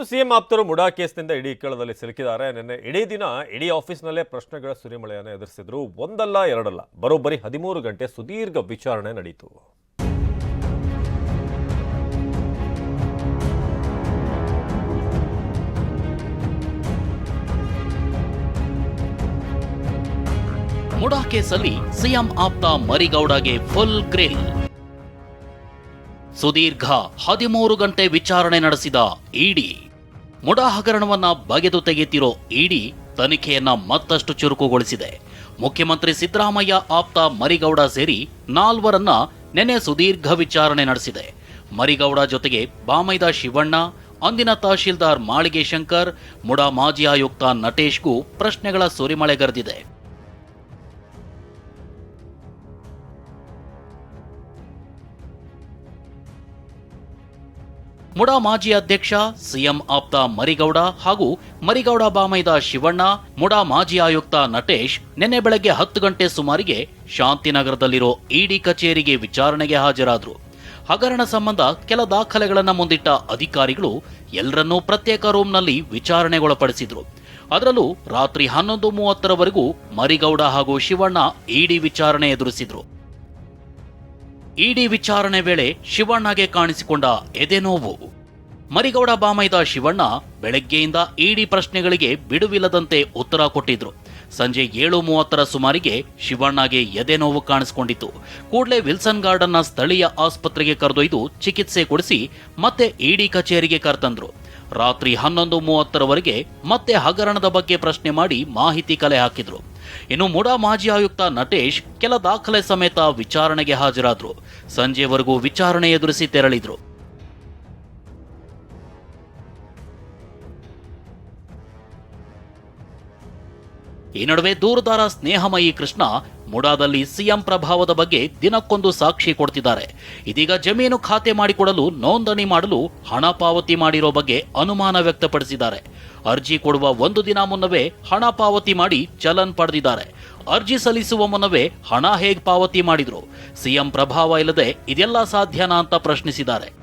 ಇನ್ನು ಸಿಎಂ ಆಪ್ತರು ಮುಡಾ ಕೇಸ್ನಿಂದ ಇಡೀ ಇಕ್ಕಳದಲ್ಲಿ ಸಿಲುಕಿದ್ದಾರೆ. ನಿನ್ನೆ ಇಡೀ ದಿನ ಇಡೀ ಆಫೀಸ್ನಲ್ಲೇ ಪ್ರಶ್ನೆಗಳ ಸುರಿಮಳೆಯನ್ನು ಎದುರಿಸಿದ್ರು. ಒಂದಲ್ಲ, ಎರಡಲ್ಲ, ಬರೋಬ್ಬರಿ ಹದಿಮೂರು ಗಂಟೆ ಸುದೀರ್ಘ ವಿಚಾರಣೆ ನಡೆಯಿತು ಮುಡಾ ಕೇಸಲ್ಲಿ ಸಿಎಂ ಆಪ್ತ ಮರಿಗೌಡಗೆ ಫುಲ್ ಗ್ರಿಲ್. ಸುದೀರ್ಘ ಹದಿಮೂರು ಗಂಟೆ ವಿಚಾರಣೆ ನಡೆಸಿದ ಇಡಿ. ಮುಡಾ ಹಗರಣವನ್ನ ಬಗೆದು ತೆಗೆಯುತ್ತಿರೋ ಇಡಿ ತನಿಖೆಯನ್ನ ಮತ್ತಷ್ಟು ಚುರುಕುಗೊಳಿಸಿದೆ. ಮುಖ್ಯಮಂತ್ರಿ ಸಿದ್ದರಾಮಯ್ಯ ಆಪ್ತ ಮರಿಗೌಡ ಸೇರಿ ನಾಲ್ವರನ್ನ ನೆನೆ ಸುದೀರ್ಘ ವಿಚಾರಣೆ ನಡೆಸಿದೆ. ಮರಿಗೌಡ ಜೊತೆಗೆ ಬಾಮೈದ ಶಿವಣ್ಣ, ಅಂದಿನ ತಹಶೀಲ್ದಾರ್ ಮಾಳಿಗೆ ಶಂಕರ್ ಮುಡಾ ಮಾಜಿ ಆಯುಕ್ತ ನಟೇಶ್ಗೂ ಪ್ರಶ್ನೆಗಳ ಸುರಿಮಳೆಗರೆದಿದೆ ಮುಡಾ ಮಾಜಿ ಅಧ್ಯಕ್ಷ ಸಿಎಂ ಆಪ್ತ ಮರಿಗೌಡ ಹಾಗೂ ಮರಿಗೌಡ ಬಾಮೈದ ಶಿವಣ್ಣ, ಮುಡಾ ಮಾಜಿ ಆಯುಕ್ತ ನಟೇಶ್ ನಿನ್ನೆ ಬೆಳಗ್ಗೆ ಹತ್ತು ಗಂಟೆ ಸುಮಾರಿಗೆ ಶಾಂತಿನಗರದಲ್ಲಿರೋ ಇಡಿ ಕಚೇರಿಗೆ ವಿಚಾರಣೆಗೆ ಹಾಜರಾದರು. ಹಗರಣ ಸಂಬಂಧ ಕೆಲ ದಾಖಲೆಗಳನ್ನು ಮುಂದಿಟ್ಟ ಅಧಿಕಾರಿಗಳು ಎಲ್ಲರನ್ನೂ ಪ್ರತ್ಯೇಕ ರೂಮ್ನಲ್ಲಿ ವಿಚಾರಣೆಗೊಳಪಡಿಸಿದ್ರು. ಅದರಲ್ಲೂ ರಾತ್ರಿ ಹನ್ನೊಂದು ಮೂವತ್ತರವರೆಗೂ ಮರಿಗೌಡ ಹಾಗೂ ಶಿವಣ್ಣ ಇಡಿ ವಿಚಾರಣೆ ಎದುರಿಸಿದ್ರು. ಇಡಿ ವಿಚಾರಣೆ ವೇಳೆ ಶಿವಣ್ಣಗೆ ಕಾಣಿಸಿಕೊಂಡ ಎದೆನೋವು. ಮರಿಗೌಡ ಬಾಮೈದ ಶಿವಣ್ಣ ಬೆಳಗ್ಗೆಯಿಂದ ಇಡಿ ಪ್ರಶ್ನೆಗಳಿಗೆ ಬಿಡುವಿಲ್ಲದಂತೆ ಉತ್ತರ ಕೊಟ್ಟಿದ್ರು. ಸಂಜೆ ಏಳು ಮೂವತ್ತರ ಸುಮಾರಿಗೆ ಶಿವಣ್ಣಗೆ ಎದೆನೋವು ಕಾಣಿಸಿಕೊಂಡಿತು ಕೂಡಲೇ ವಿಲ್ಸನ್ ಗಾರ್ಡನ್ನ ಸ್ಥಳೀಯ ಆಸ್ಪತ್ರೆಗೆ ಕರೆದೊಯ್ದು ಚಿಕಿತ್ಸೆ ಕೊಡಿಸಿ ಮತ್ತೆ ಇಡಿ ಕಚೇರಿಗೆ ಕರೆತಂದ್ರು. ರಾತ್ರಿ ಹನ್ನೊಂದು ಮೂವತ್ತರವರೆಗೆ ಮತ್ತೆ ಹಗರಣದ ಬಗ್ಗೆ ಪ್ರಶ್ನೆ ಮಾಡಿ ಮಾಹಿತಿ ಕಲೆ ಹಾಕಿದ್ರು. ಇನ್ನು ಮುಡಾ ಮಾಜಿ ಆಯುಕ್ತ ನಟೇಶ್ ಕೆಲ ದಾಖಲೆ ಸಮೇತ ವಿಚಾರಣೆಗೆ ಹಾಜರಾದ್ರು. ಸಂಜೆವರೆಗೂ ವಿಚಾರಣೆ ಎದುರಿಸಿ ತೆರಳಿದ್ರು. ಈ ನಡುವೆ ದೂರದಾರ ಸ್ನೇಹಮಯಿ ಕೃಷ್ಣ ಮುಡಾದಲ್ಲಿ ಸಿಎಂ ಪ್ರಭಾವದ ಬಗ್ಗೆ ದಿನಕ್ಕೊಂದು ಸಾಕ್ಷಿ ಕೊಡ್ತಿದ್ದಾರೆ. ಇದೀಗ ಜಮೀನು ಖಾತೆ ಮಾಡಿಕೊಡಲು ನೋಂದಣಿ ಮಾಡಲು ಹಣ ಪಾವತಿ ಮಾಡಿರೋ ಬಗ್ಗೆ ಅನುಮಾನ ವ್ಯಕ್ತಪಡಿಸಿದ್ದಾರೆ. ಅರ್ಜಿ ಕೊಡುವ ಒಂದು ದಿನ ಮುನ್ನವೇ ಹಣ ಪಾವತಿ ಮಾಡಿ ಚಲನ್ ಪಡೆದಿದ್ದಾರೆ. ಅರ್ಜಿ ಸಲ್ಲಿಸುವ ಮುನ್ನವೇ ಹಣ ಹೇಗೆ ಪಾವತಿ ಮಾಡಿದ್ರು? ಸಿಎಂ ಪ್ರಭಾವ ಇಲ್ಲದೆ ಇದೆಲ್ಲ ಸಾಧ್ಯನಾ ಅಂತ ಪ್ರಶ್ನಿಸಿದ್ದಾರೆ.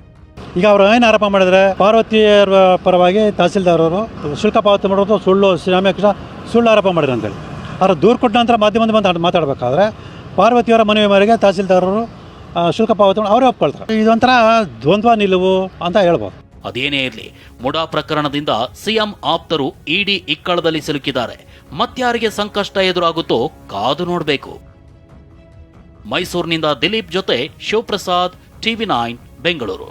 ಈಗ ಅವರು ಏನು ಆರೋಪ ಮಾಡಿದರೆ ಪಾರ್ವತಿಯರ ಪರವಾಗಿ ತಹಸೀಲ್ದಾರ್ ಅವರು ಶುಲ್ಕ ಪಾವತಿ ಮಾಡೋದು ಸುಳ್ಳು ಶ್ರೀರಾಮಕೃಷ್ಣ ಸುಳ್ಳು ಆರೋಪ ಮಾಡಿದ್ರು ಅಂತೇಳಿ ಅವರು ದೂರು ಕೊಟ್ಟ ನಂತರ ಮಾಧ್ಯಮದ ಬಂದು ಮಾತಾಡಬೇಕಾದ್ರೆ ಪಾರ್ವತಿಯವರ ಮನವಿ ಮೇರೆಗೆ ತಹಸೀಲ್ದಾರರು ಶುಲ್ಕ ಪಾವತಿ ಅವರೇ ಒಪ್ಕೊಳ್ತಾರೆ. ಇದೊಂಥರ ದ್ವಂದ್ವ, ನಿಲುವು ಅಂತ ಹೇಳ್ಬೋದು. ಅದೇನೇ ಇರಲಿ, ಮುಡಾ ಪ್ರಕರಣದಿಂದ ಸಿಎಂ ಆಪ್ತರು ಇಡಿ ಇಕ್ಕಳದಲ್ಲಿ ಸಿಲುಕಿದ್ದಾರೆ. ಮತ್ಯಾರಿಗೆ ಸಂಕಷ್ಟ ಎದುರಾಗುತ್ತೋ ಕಾದು ನೋಡಬೇಕು. ಮೈಸೂರಿನಿಂದ ದಿಲೀಪ್ ಜೊತೆ ಶಿವಪ್ರಸಾದ್, ಟಿವಿ ನೈನ್, ಬೆಂಗಳೂರು.